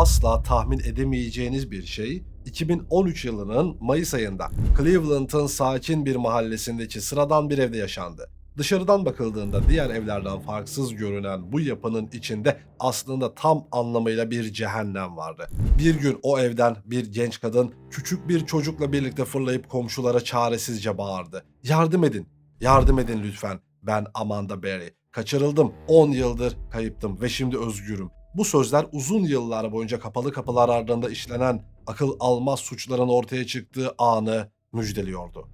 asla tahmin edemeyeceğiniz bir şey 2013 yılının Mayıs ayında Cleveland'ın sakin bir mahallesindeki sıradan bir evde yaşandı. Dışarıdan bakıldığında diğer evlerden farksız görünen bu yapının içinde aslında tam anlamıyla bir cehennem vardı. Bir gün o evden bir genç kadın küçük bir çocukla birlikte fırlayıp komşulara çaresizce bağırdı. Yardım edin, yardım edin lütfen. Ben Amanda Berry. Kaçırıldım, 10 yıldır kayıptım ve şimdi özgürüm. Bu sözler uzun yıllar boyunca kapalı kapılar ardında işlenen akıl almaz suçların ortaya çıktığı anı müjdeliyordu.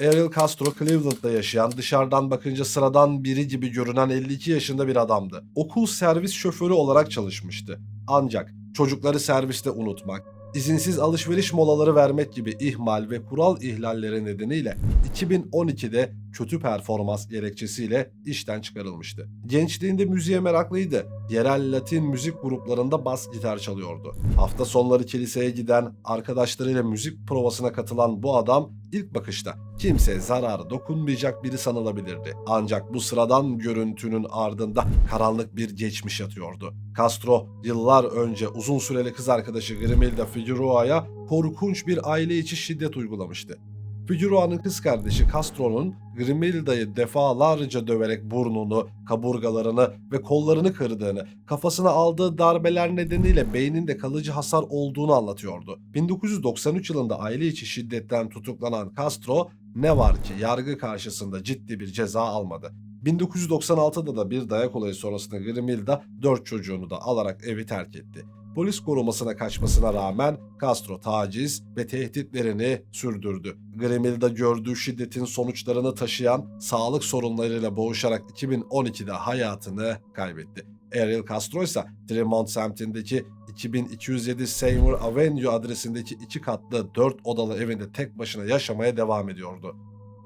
Ariel Castro Cleveland'da yaşayan, dışarıdan bakınca sıradan biri gibi görünen 52 yaşında bir adamdı. Okul servis şoförü olarak çalışmıştı. Ancak çocukları serviste unutmak, izinsiz alışveriş molaları vermek gibi ihmal ve kural ihlalleri nedeniyle 2012'de kötü performans gerekçesiyle işten çıkarılmıştı. Gençliğinde müziğe meraklıydı. Yerel Latin müzik gruplarında bas gitar çalıyordu. Hafta sonları kiliseye giden, arkadaşlarıyla müzik provasına katılan bu adam ilk bakışta kimseye zararı dokunmayacak biri sanılabilirdi. Ancak bu sıradan görüntünün ardında karanlık bir geçmiş yatıyordu. Castro yıllar önce uzun süreli kız arkadaşı Grimilda Figueroa'ya korkunç bir aile içi şiddet uygulamıştı. Figueroa'nın kız kardeşi Castro'nun Grimilda'yı defalarca döverek burnunu, kaburgalarını ve kollarını kırdığını, kafasına aldığı darbeler nedeniyle beyninde kalıcı hasar olduğunu anlatıyordu. 1993 yılında aile içi şiddetten tutuklanan Castro ne var ki yargı karşısında ciddi bir ceza almadı. 1996'da da bir dayak olayı sonrasında Grimilda 4 çocuğunu da alarak evi terk etti. Polis korumasına kaçmasına rağmen Castro taciz ve tehditlerini sürdürdü. Grimilda gördüğü şiddetin sonuçlarını taşıyan sağlık sorunlarıyla boğuşarak 2012'de hayatını kaybetti. Ariel Castro ise Tremont semtindeki 2207 Seymour Avenue adresindeki iki katlı 4 odalı evinde tek başına yaşamaya devam ediyordu.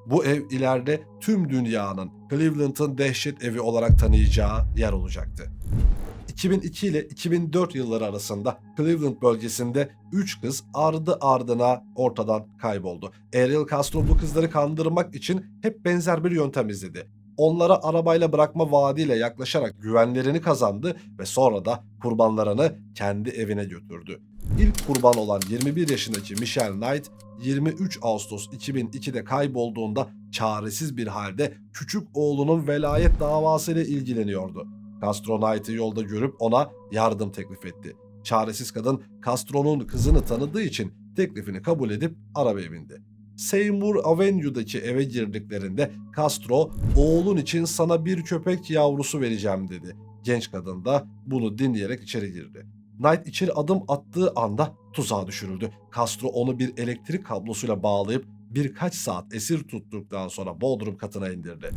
Bu ev ileride tüm dünyanın Cleveland'ın dehşet evi olarak tanıyacağı yer olacaktı. 2002 ile 2004 yılları arasında Cleveland bölgesinde 3 kız ardı ardına ortadan kayboldu. Ariel Castro bu kızları kandırmak için hep benzer bir yöntem izledi. Onlara arabayla bırakma vaadiyle yaklaşarak güvenlerini kazandı ve sonra da kurbanlarını kendi evine götürdü. İlk kurban olan 21 yaşındaki Michelle Knight 23 Ağustos 2002'de kaybolduğunda çaresiz bir halde küçük oğlunun velayet davasıyla ilgileniyordu. Castro Knight'ı yolda görüp ona yardım teklif etti. Çaresiz kadın Castro'nun kızını tanıdığı için teklifini kabul edip arabaya bindi. Seymour Avenue'daki eve girdiklerinde Castro oğlun için sana bir köpek yavrusu vereceğim dedi. Genç kadın da bunu dinleyerek içeri girdi. Knight içeri adım attığı anda tuzağa düşürüldü. Castro onu bir elektrik kablosuyla bağlayıp birkaç saat esir tuttuktan sonra bodrum katına indirdi.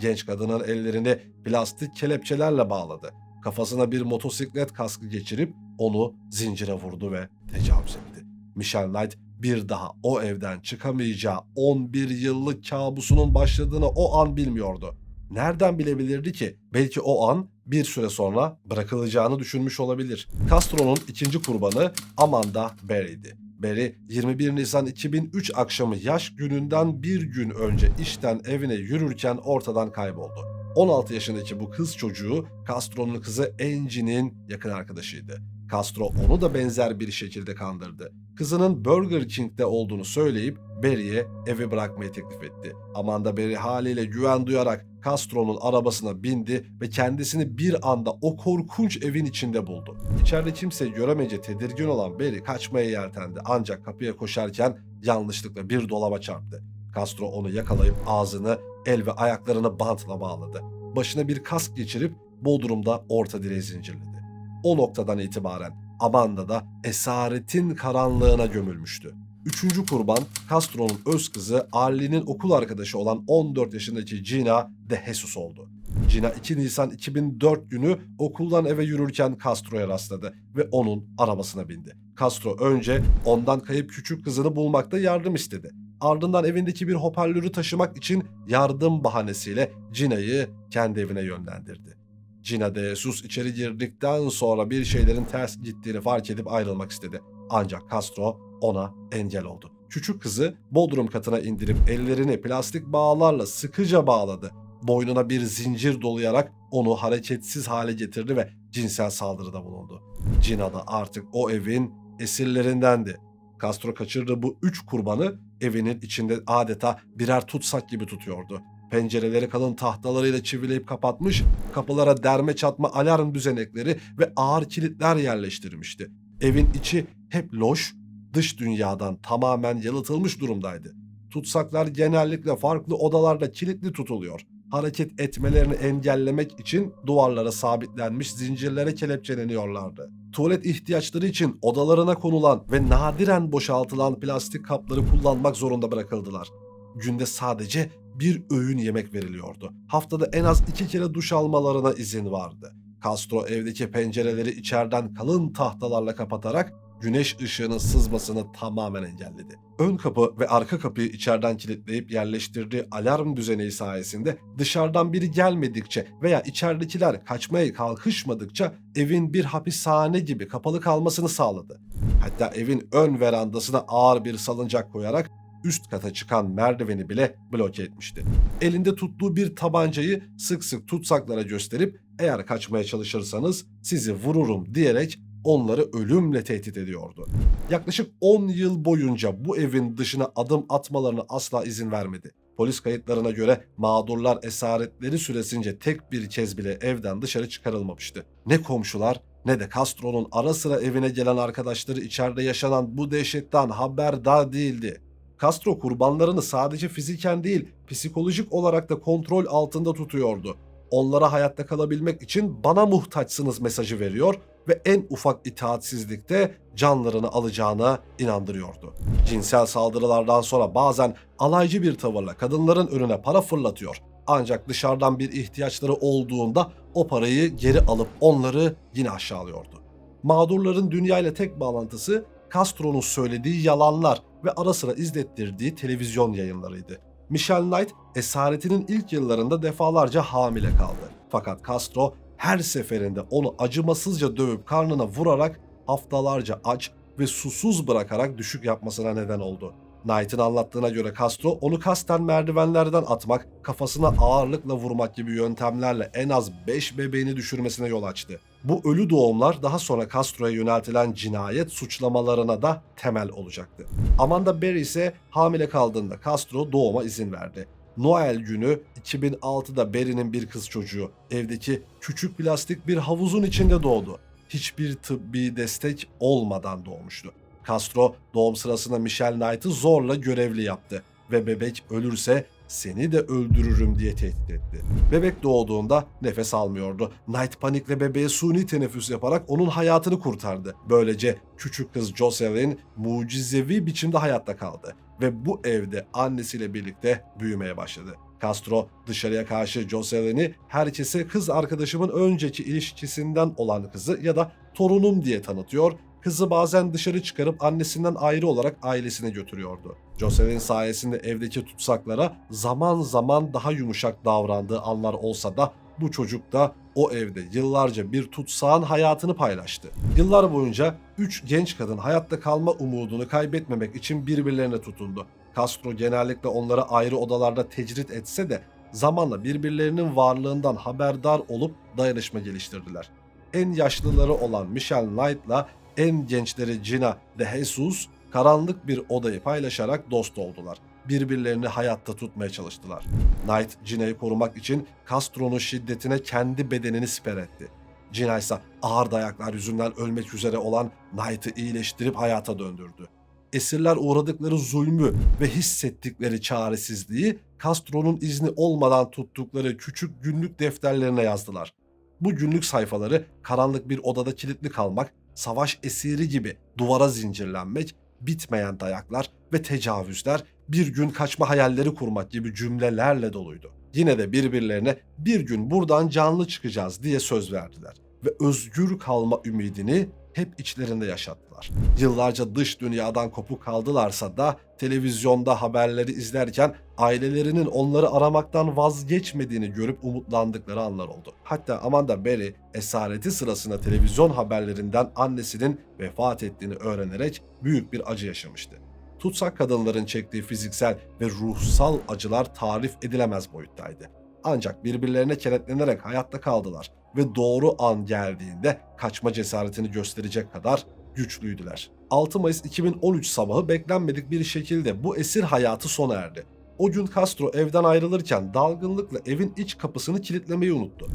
Genç kadının ellerini plastik kelepçelerle bağladı. Kafasına bir motosiklet kaskı geçirip onu zincire vurdu ve tecavüz etti. Michelle Knight bir daha o evden çıkamayacağı 11 yıllık kabusunun başladığını o an bilmiyordu. Nereden bilebilirdi ki? Belki o an bir süre sonra bırakılacağını düşünmüş olabilir. Castro'nun ikinci kurbanı Amanda Berry'di. Berry 21 Nisan 2003 akşamı yaş gününden bir gün önce işten evine yürürken ortadan kayboldu. 16 yaşındaki bu kız çocuğu Castro'nun kızı Angie'nin yakın arkadaşıydı. Castro onu da benzer bir şekilde kandırdı. Kızının Burger King'de olduğunu söyleyip Berry'e evi bırakmayı teklif etti. Amanda Berry haliyle güven duyarak Castro'nun arabasına bindi ve kendisini bir anda o korkunç evin içinde buldu. İçeride kimseyi göremeyince tedirgin olan Berry kaçmaya yeltendi ancak kapıya koşarken yanlışlıkla bir dolaba çarptı. Castro onu yakalayıp ağzını, el ve ayaklarını bantla bağladı. Başına bir kask geçirip Bodrum'da orta direğe zincirledi. O noktadan itibaren Amanda da esaretin karanlığına gömülmüştü. Üçüncü kurban Castro'nun öz kızı Arlene'in okul arkadaşı olan 14 yaşındaki Gina de Jesus oldu. Gina 2 Nisan 2004 günü okuldan eve yürürken Castro'ya rastladı ve onun arabasına bindi. Castro önce ondan kayıp küçük kızını bulmakta yardım istedi. Ardından evindeki bir hoparlörü taşımak için yardım bahanesiyle Gina'yı kendi evine yönlendirdi. Gina de Jesus içeri girdikten sonra bir şeylerin ters gittiğini fark edip ayrılmak istedi. Ancak Castro ona engel oldu. Küçük kızı bodrum katına indirip ellerini plastik bağlarla sıkıca bağladı. Boynuna bir zincir dolayarak onu hareketsiz hale getirdi ve cinsel saldırıda bulundu. Gina da artık o evin esirlerindendi. Castro kaçırdığı bu üç kurbanı evinin içinde adeta birer tutsak gibi tutuyordu. Pencereleri kalın tahtalarıyla çivileyip kapatmış, kapılara derme çatma alarm düzenekleri ve ağır kilitler yerleştirmişti. Evin içi hep loş, dış dünyadan tamamen yalıtılmış durumdaydı. Tutsaklar genellikle farklı odalarda kilitli tutuluyor. Hareket etmelerini engellemek için duvarlara sabitlenmiş zincirlere kelepçeleniyorlardı. Tuvalet ihtiyaçları için odalarına konulan ve nadiren boşaltılan plastik kapları kullanmak zorunda bırakıldılar. Günde sadece bir öğün yemek veriliyordu. Haftada en az iki kere duş almalarına izin vardı. Castro evdeki pencereleri içeriden kalın tahtalarla kapatarak güneş ışığının sızmasını tamamen engelledi. Ön kapı ve arka kapıyı içeriden kilitleyip yerleştirdiği alarm düzeneği sayesinde dışarıdan biri gelmedikçe veya içeridekiler kaçmaya kalkışmadıkça evin bir hapishane gibi kapalı kalmasını sağladı. Hatta evin ön verandasına ağır bir salıncak koyarak üst kata çıkan merdiveni bile bloke etmişti. Elinde tuttuğu bir tabancayı sık sık tutsaklara gösterip eğer kaçmaya çalışırsanız sizi vururum diyerek onları ölümle tehdit ediyordu. Yaklaşık 10 yıl boyunca bu evin dışına adım atmalarına asla izin vermedi. Polis kayıtlarına göre mağdurlar esaretleri süresince tek bir kez bile evden dışarı çıkarılmamıştı. Ne komşular ne de Castro'nun ara sıra evine gelen arkadaşları içeride yaşanan bu dehşetten haberdar değildi. Castro kurbanlarını sadece fiziken değil, psikolojik olarak da kontrol altında tutuyordu. Onlara hayatta kalabilmek için bana muhtaçsınız mesajı veriyor ve en ufak itaatsizlikte canlarını alacağına inandırıyordu. Cinsel saldırılardan sonra bazen alaycı bir tavırla kadınların önüne para fırlatıyor. Ancak dışarıdan bir ihtiyaçları olduğunda o parayı geri alıp onları yine aşağılıyordu. Mağdurların dünyayla tek bağlantısı Castro'nun söylediği yalanlar ve ara sıra izlettirdiği televizyon yayınlarıydı. Michelle Knight esaretinin ilk yıllarında defalarca hamile kaldı. Fakat Castro her seferinde onu acımasızca dövüp karnına vurarak haftalarca aç ve susuz bırakarak düşük yapmasına neden oldu. Knight'ın anlattığına göre Castro onu kasten merdivenlerden atmak, kafasına ağırlıkla vurmak gibi yöntemlerle en az 5 bebeğini düşürmesine yol açtı. Bu ölü doğumlar daha sonra Castro'ya yöneltilen cinayet suçlamalarına da temel olacaktı. Amanda Berry ise hamile kaldığında Castro doğuma izin verdi. Noel günü 2006'da Berry'nin bir kız çocuğu evdeki küçük plastik bir havuzun içinde doğdu. Hiçbir tıbbi destek olmadan doğmuştu. Castro doğum sırasında Michelle Knight'ı zorla görevli yaptı ve bebek ölürse seni de öldürürüm diye tehdit etti. Bebek doğduğunda nefes almıyordu. Knight panikle bebeğe suni teneffüs yaparak onun hayatını kurtardı. Böylece küçük kız Jocelyn mucizevi biçimde hayatta kaldı ve bu evde annesiyle birlikte büyümeye başladı. Castro dışarıya karşı Jocelyn'i herkese kız arkadaşımın önceki ilişkisinden olan kızı ya da torunum diye tanıtıyor kızı bazen dışarı çıkarıp annesinden ayrı olarak ailesine götürüyordu. Jocelyn sayesinde evdeki tutsaklara zaman zaman daha yumuşak davrandığı anlar olsa da bu çocuk da o evde yıllarca bir tutsağın hayatını paylaştı. Yıllar boyunca üç genç kadın hayatta kalma umudunu kaybetmemek için birbirlerine tutundu. Castro genellikle onları ayrı odalarda tecrit etse de zamanla birbirlerinin varlığından haberdar olup dayanışma geliştirdiler. En yaşlıları olan Michelle Knight'la en gençleri Gina de Jesus karanlık bir odayı paylaşarak dost oldular. Birbirlerini hayatta tutmaya çalıştılar. Knight Gina'yı korumak için Castro'nun şiddetine kendi bedenini siper etti. Gina ise ağır dayaklar yüzünden ölmek üzere olan Knight'ı iyileştirip hayata döndürdü. Esirler uğradıkları zulmü ve hissettikleri çaresizliği Castro'nun izni olmadan tuttukları küçük günlük defterlerine yazdılar. Bu günlük sayfaları karanlık bir odada kilitli kalmak, savaş esiri gibi duvara zincirlenmek, bitmeyen dayaklar ve tecavüzler, bir gün kaçma hayalleri kurmak gibi cümlelerle doluydu. Yine de birbirlerine bir gün buradan canlı çıkacağız diye söz verdiler ve özgür kalma ümidini hep içlerinde yaşattılar. Yıllarca dış dünyadan kopuk kaldılarsa da televizyonda haberleri izlerken ailelerinin onları aramaktan vazgeçmediğini görüp umutlandıkları anlar oldu. Hatta Amanda Berry esareti sırasında televizyon haberlerinden annesinin vefat ettiğini öğrenerek büyük bir acı yaşamıştı. Tutsak kadınların çektiği fiziksel ve ruhsal acılar tarif edilemez boyuttaydı. Ancak birbirlerine kenetlenerek hayatta kaldılar ve doğru an geldiğinde kaçma cesaretini gösterecek kadar güçlüydüler. 6 Mayıs 2013 sabahı beklenmedik bir şekilde bu esir hayatı sona erdi. O gün Castro evden ayrılırken dalgınlıkla evin iç kapısını kilitlemeyi unuttu.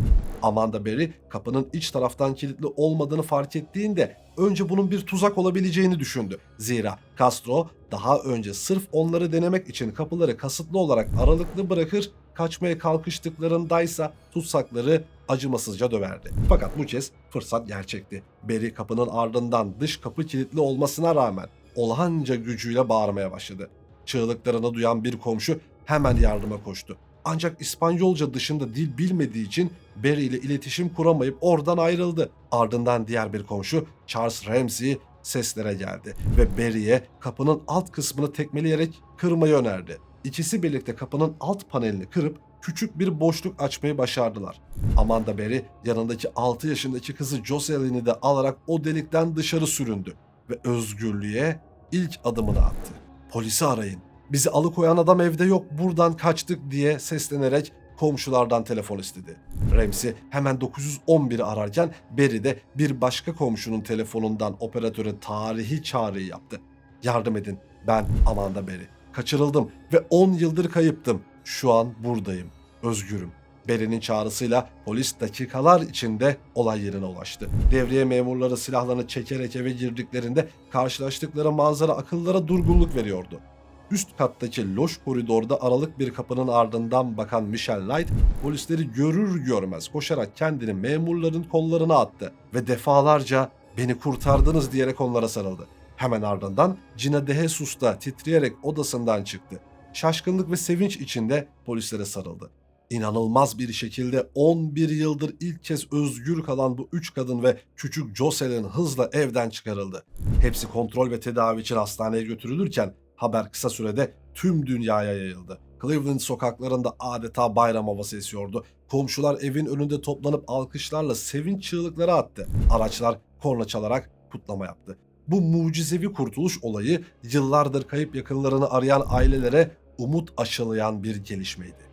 Amanda Berry kapının iç taraftan kilitli olmadığını fark ettiğinde önce bunun bir tuzak olabileceğini düşündü. Zira Castro daha önce sırf onları denemek için kapıları kasıtlı olarak aralıklı bırakır, kaçmaya kalkıştıklarındaysa tutsakları acımasızca döverdi. Fakat bu kez fırsat gerçekti. Berry kapının ardından dış kapı kilitli olmasına rağmen olağanca gücüyle bağırmaya başladı. Çığlıklarını duyan bir komşu hemen yardıma koştu. Ancak İspanyolca dışında dil bilmediği için Barry ile iletişim kuramayıp oradan ayrıldı. Ardından diğer bir komşu Charles Ramsey seslere geldi ve Barry'e kapının alt kısmını tekmeleyerek kırmayı önerdi. İkisi birlikte kapının alt panelini kırıp küçük bir boşluk açmayı başardılar. Amanda Berry yanındaki 6 yaşındaki kızı Jocelyn'i de alarak o delikten dışarı süründü ve özgürlüğe ilk adımını attı. Polisi arayın. Bizi alıkoyan adam evde yok buradan kaçtık diye seslenerek komşulardan telefon istedi. Ramsey hemen 911'i ararken Barry de bir başka komşunun telefonundan operatöre tarihi çağrıyı yaptı. Yardım edin ben Amanda Barry. Kaçırıldım ve 10 yıldır kayıptım. Şu an buradayım. Özgürüm. Barry'nin çağrısıyla polis dakikalar içinde olay yerine ulaştı. Devriye memurları silahlarını çekerek eve girdiklerinde karşılaştıkları manzara akıllara durgunluk veriyordu. Üst kattaki loş koridorda aralık bir kapının ardından bakan Michelle Knight polisleri görür görmez koşarak kendini memurların kollarına attı ve defalarca beni kurtardınız diyerek onlara sarıldı. Hemen ardından Gina De Jesus da titreyerek odasından çıktı. Şaşkınlık ve sevinç içinde polislere sarıldı. İnanılmaz bir şekilde 11 yıldır ilk kez özgür kalan bu üç kadın ve küçük Jocelyn hızla evden çıkarıldı. Hepsi kontrol ve tedavi için hastaneye götürülürken haber kısa sürede tüm dünyaya yayıldı. Cleveland sokaklarında adeta bayram havası esiyordu. Komşular evin önünde toplanıp alkışlarla sevinç çığlıkları attı. Araçlar korna çalarak kutlama yaptı. Bu mucizevi kurtuluş olayı yıllardır kayıp yakınlarını arayan ailelere umut aşılayan bir gelişmeydi.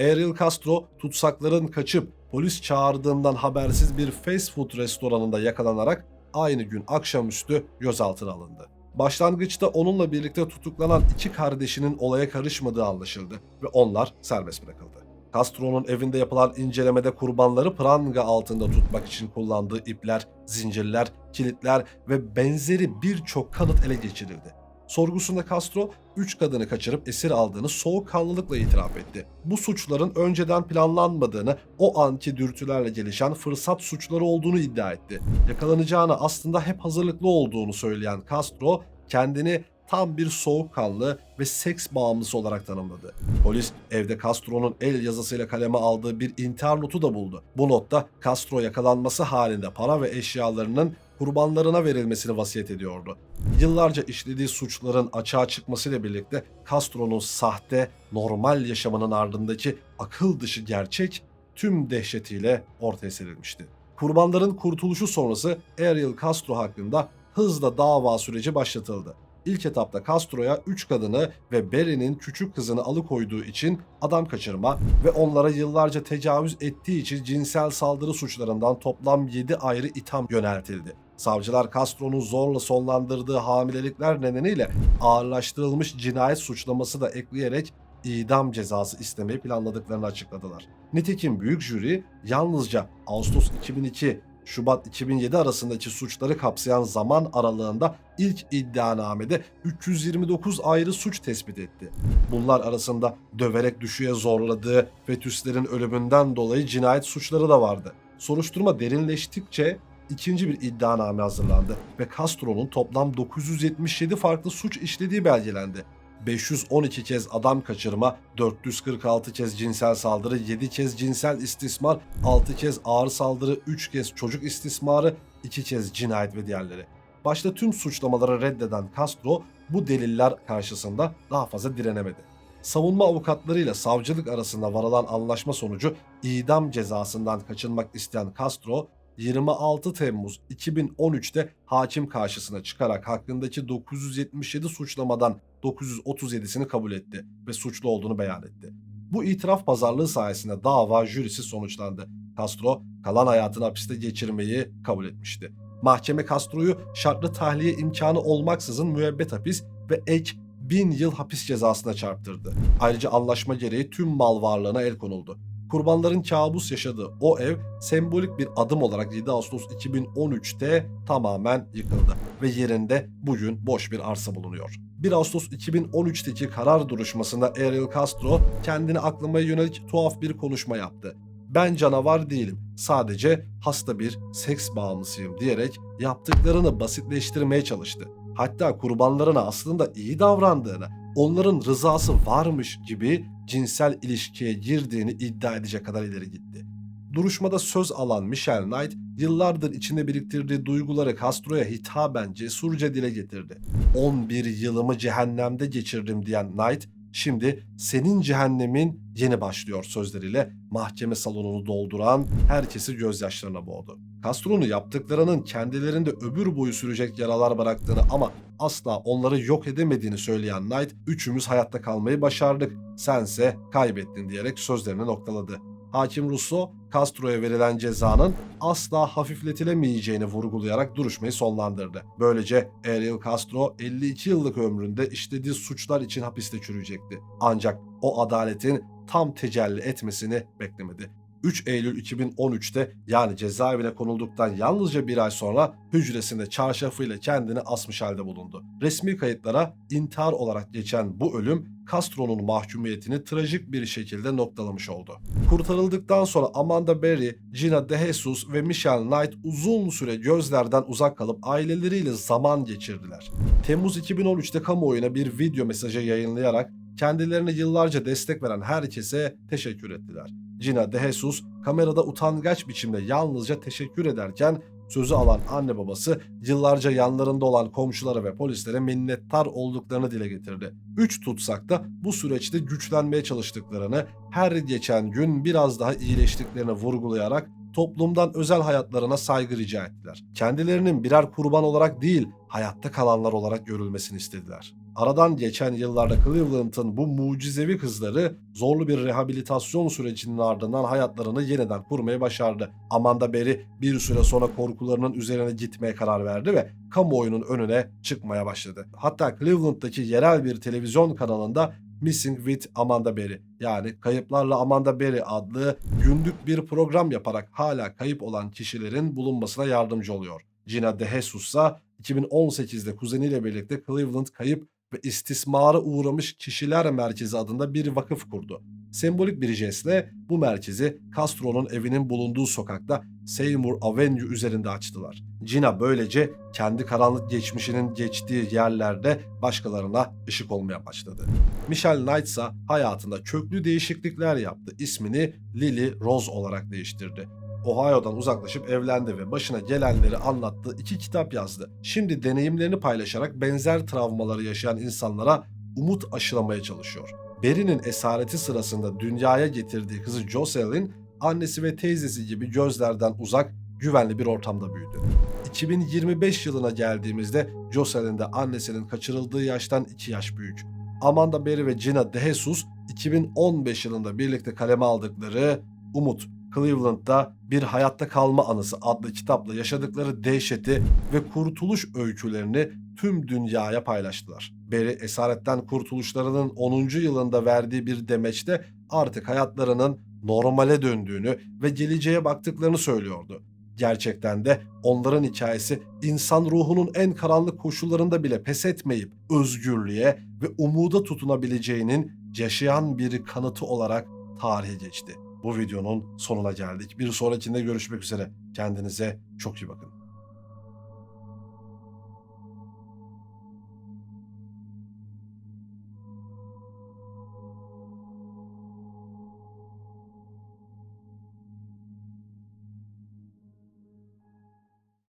Ariel Castro tutsakların kaçıp polis çağırdığından habersiz bir fast food restoranında yakalanarak aynı gün akşamüstü gözaltına alındı. Başlangıçta onunla birlikte tutuklanan iki kardeşinin olaya karışmadığı anlaşıldı ve onlar serbest bırakıldı. Castro'nun evinde yapılan incelemede kurbanları pranga altında tutmak için kullandığı ipler, zincirler, kilitler ve benzeri birçok kanıt ele geçirildi. Sorgusunda Castro, 3 kadını kaçırıp esir aldığını soğukkanlılıkla itiraf etti. Bu suçların önceden planlanmadığını, o anki dürtülerle gelişen fırsat suçları olduğunu iddia etti. Yakalanacağına aslında hep hazırlıklı olduğunu söyleyen Castro, kendini tam bir soğukkanlı ve seks bağımlısı olarak tanımladı. Polis evde Castro'nun el yazısıyla kaleme aldığı bir intihar notu da buldu. Bu notta Castro yakalanması halinde para ve eşyalarının kurbanlarına verilmesini vasiyet ediyordu. Yıllarca işlediği suçların açığa çıkmasıyla birlikte Castro'nun sahte, normal yaşamının ardındaki akıl dışı gerçek tüm dehşetiyle ortaya serilmişti. Kurbanların kurtuluşu sonrası Ariel Castro hakkında hızla dava süreci başlatıldı. İlk etapta Castro'ya 3 kadını ve Berry'nin küçük kızını alıkoyduğu için adam kaçırma ve onlara yıllarca tecavüz ettiği için cinsel saldırı suçlarından toplam 7 ayrı itham yöneltildi. Savcılar Castro'nun zorla sonlandırdığı hamilelikler nedeniyle ağırlaştırılmış cinayet suçlaması da ekleyerek idam cezası istemeyi planladıklarını açıkladılar. Nitekim büyük jüri yalnızca Ağustos 2002 Şubat 2007 arasındaki suçları kapsayan zaman aralığında ilk iddianamede 329 ayrı suç tespit etti. Bunlar arasında döverek düşüye zorladığı fetüslerin ölümünden dolayı cinayet suçları da vardı. Soruşturma derinleştikçe ikinci bir iddianame hazırlandı ve Castro'nun toplam 977 farklı suç işlediği belgelendi. 512 kez adam kaçırma, 446 kez cinsel saldırı, 7 kez cinsel istismar, 6 kez ağır saldırı, 3 kez çocuk istismarı, 2 kez cinayet ve diğerleri. Başta tüm suçlamaları reddeden Castro bu deliller karşısında daha fazla direnemedi. Savunma avukatlarıyla savcılık arasında varılan anlaşma sonucu idam cezasından kaçınmak isteyen Castro 26 Temmuz 2013'te hakim karşısına çıkarak hakkındaki 977 suçlamadan 937'sini kabul etti ve suçlu olduğunu beyan etti. Bu itiraf pazarlığı sayesinde dava jürisi sonuçlandı. Castro kalan hayatını hapiste geçirmeyi kabul etmişti. Mahkeme Castro'yu şartlı tahliye imkanı olmaksızın müebbet hapis ve ek bin yıl hapis cezasına çarptırdı. Ayrıca anlaşma gereği tüm mal varlığına el konuldu. Kurbanların kabus yaşadığı o ev sembolik bir adım olarak 7 Ağustos 2013'te tamamen yıkıldı ve yerinde bugün boş bir arsa bulunuyor. 1 Ağustos 2013'teki karar duruşmasında Ariel Castro kendini aklamaya yönelik tuhaf bir konuşma yaptı. Ben canavar değilim, sadece hasta bir seks bağımlısıyım diyerek yaptıklarını basitleştirmeye çalıştı. Hatta kurbanlarına aslında iyi davrandığını, onların rızası varmış gibi cinsel ilişkiye girdiğini iddia edecek kadar ileri gitti. Duruşmada söz alan Michelle Knight, yıllardır içinde biriktirdiği duyguları Castro'ya hitaben cesurca dile getirdi. 11 yılımı cehennemde geçirdim diyen Knight, şimdi senin cehennemin yeni başlıyor sözleriyle mahkeme salonunu dolduran herkesi gözyaşlarına boğdu. Castro'nun yaptıklarının kendilerinde ömür boyu sürecek yaralar bıraktığını ama asla onları yok edemediğini söyleyen Knight, üçümüz hayatta kalmayı başardık, sense kaybettin diyerek sözlerini noktaladı. Hakim Russo, Castro'ya verilen cezanın asla hafifletilemeyeceğini vurgulayarak duruşmayı sonlandırdı. Böylece Ariel Castro 52 yıllık ömründe işlediği suçlar için hapiste çürüyecekti. Ancak o adaletin tam tecelli etmesini beklemedi. 3 Eylül 2013'te yani cezaevine konulduktan yalnızca bir ay sonra hücresinde çarşafıyla kendini asmış halde bulundu. Resmi kayıtlara intihar olarak geçen bu ölüm Castro'nun mahkumiyetini trajik bir şekilde noktalamış oldu. Kurtarıldıktan sonra Amanda Berry, Gina De Jesus ve Michelle Knight uzun süre gözlerden uzak kalıp aileleriyle zaman geçirdiler. Temmuz 2013'te kamuoyuna bir video mesajı yayınlayarak kendilerine yıllarca destek veren herkese teşekkür ettiler. Gina De Jesus kamerada utangaç biçimde yalnızca teşekkür ederken sözü alan anne babası yıllarca yanlarında olan komşulara ve polislere minnettar olduklarını dile getirdi. Üç tutsak da bu süreçte güçlenmeye çalıştıklarını, her geçen gün biraz daha iyileştiklerini vurgulayarak toplumdan özel hayatlarına saygı rica ettiler. Kendilerinin birer kurban olarak değil, hayatta kalanlar olarak görülmesini istediler. Aradan geçen yıllarda Cleveland'ın bu mucizevi kızları zorlu bir rehabilitasyon sürecinin ardından hayatlarını yeniden kurmayı başardı. Amanda Berry bir süre sonra korkularının üzerine gitmeye karar verdi ve kamuoyunun önüne çıkmaya başladı. Hatta Cleveland'daki yerel bir televizyon kanalında Missing with Amanda Berry yani Kayıplarla Amanda Berry adlı günlük bir program yaparak hala kayıp olan kişilerin bulunmasına yardımcı oluyor. Gina De ise 2018'de kuzeniyle birlikte Cleveland Kayıp ve istismara uğramış kişiler merkezi adında bir vakıf kurdu. Sembolik bir jestle bu merkezi Castro'nun evinin bulunduğu sokakta Seymour Avenue üzerinde açtılar. Gina böylece kendi karanlık geçmişinin geçtiği yerlerde başkalarına ışık olmaya başladı. Michelle Knight ise hayatında köklü değişiklikler yaptı. İsmini Lily Rose olarak değiştirdi. Ohio'dan uzaklaşıp evlendi ve başına gelenleri anlattığı iki kitap yazdı. Şimdi deneyimlerini paylaşarak benzer travmaları yaşayan insanlara umut aşılamaya çalışıyor. Berry'nin esareti sırasında dünyaya getirdiği kızı Jocelyn, annesi ve teyzesi gibi gözlerden uzak, güvenli bir ortamda büyüdü. 2025 yılına geldiğimizde Jocelyn de annesinin kaçırıldığı yaştan 2 yaş büyük. Amanda Berry ve Gina De Jesus 2015 yılında birlikte kaleme aldıkları Umut Cleveland'da Bir Hayatta Kalma Anısı adlı kitapla yaşadıkları dehşeti ve kurtuluş öykülerini tüm dünyaya paylaştılar. Berry esaretten kurtuluşlarının 10. yılında verdiği bir demeçte artık hayatlarının normale döndüğünü ve geleceğe baktıklarını söylüyordu. Gerçekten de onların hikayesi insan ruhunun en karanlık koşullarında bile pes etmeyip özgürlüğe ve umuda tutunabileceğinin yaşayan bir kanıtı olarak tarihe geçti. Bu videonun sonuna geldik. Bir sonrakinde görüşmek üzere. Kendinize çok iyi bakın.